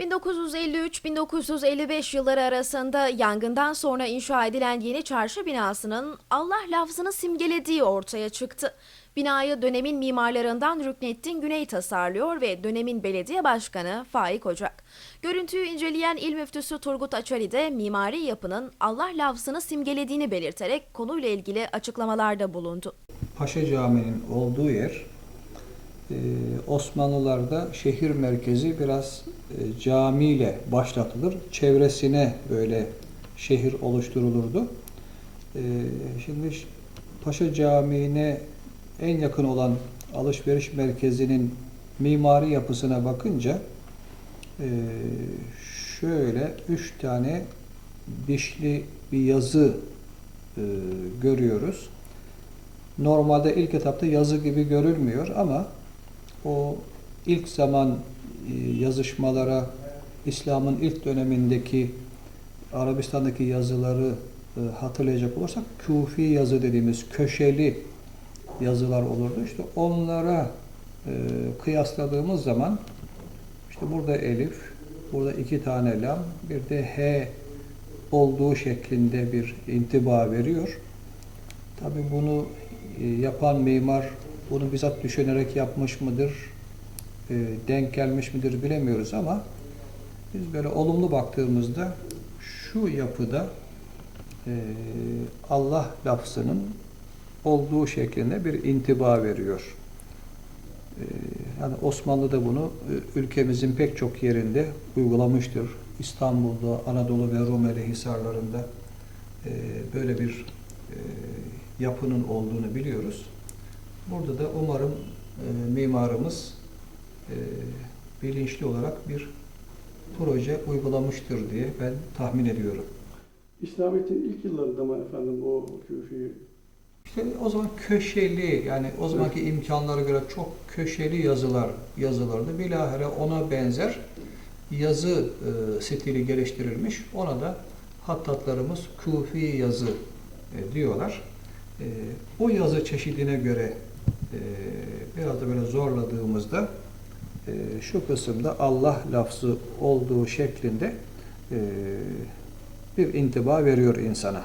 1953-1955 yılları arasında yangından sonra inşa edilen yeni çarşı binasının Allah lafzını simgelediği ortaya çıktı. Binayı dönemin mimarlarından Rüknettin Güney tasarlıyor ve dönemin belediye başkanı Faik Ocak. Görüntüyü inceleyen İl Müftüsü Turgut Açari de mimari yapının Allah lafzını simgelediğini belirterek konuyla ilgili açıklamalarda bulundu. Paşa Camii'nin olduğu yer e, Osmanlılarda şehir merkezi biraz e, camiyle başlatılır. Çevresine böyle şehir oluşturulurdu. E, Şimdi Paşa Camii'ne en yakın olan alışveriş merkezinin mimari yapısına bakınca e, şöyle üç tane dişli bir yazı e, görüyoruz. Normalde ilk etapta yazı gibi görülmüyor ama o ilk zaman yazışmalara İslam'ın ilk dönemindeki Arabistan'daki yazıları e, hatırlayacak olursak Kufi yazı dediğimiz köşeli yazılar olurdu. İşte onlara e, kıyasladığımız zaman işte burada elif, burada iki tane lam, bir de h olduğu şeklinde bir intiba veriyor. Tabi bunu e, yapan mimar bunu bizzat düşünerek yapmış mıdır, e, denk gelmiş midir bilemiyoruz ama biz böyle olumlu baktığımızda şu yapıda e, Allah lafzının olduğu şeklinde bir intiba veriyor. E, Yani Osmanlı da bunu ülkemizin pek çok yerinde uygulamıştır. İstanbul'da, Anadolu ve Rumeli hisarlarında böyle bir yapının olduğunu biliyoruz. Burada da umarım mimarımız bilinçli olarak bir proje uygulamıştır diye ben tahmin ediyorum. İslamiyet'in ilk yıllarında mı efendim o küfi İşte o zaman köşeli yani o zamanki imkanlara göre çok köşeli yazılar yazılırdı. Bilahare ona benzer yazı e, stili geliştirilmiş. Ona da hattatlarımız kufi yazı e, diyorlar. E, o yazı çeşidine göre e, biraz da böyle zorladığımızda e, şu kısımda Allah lafzı olduğu şeklinde e, bir intiba veriyor insana.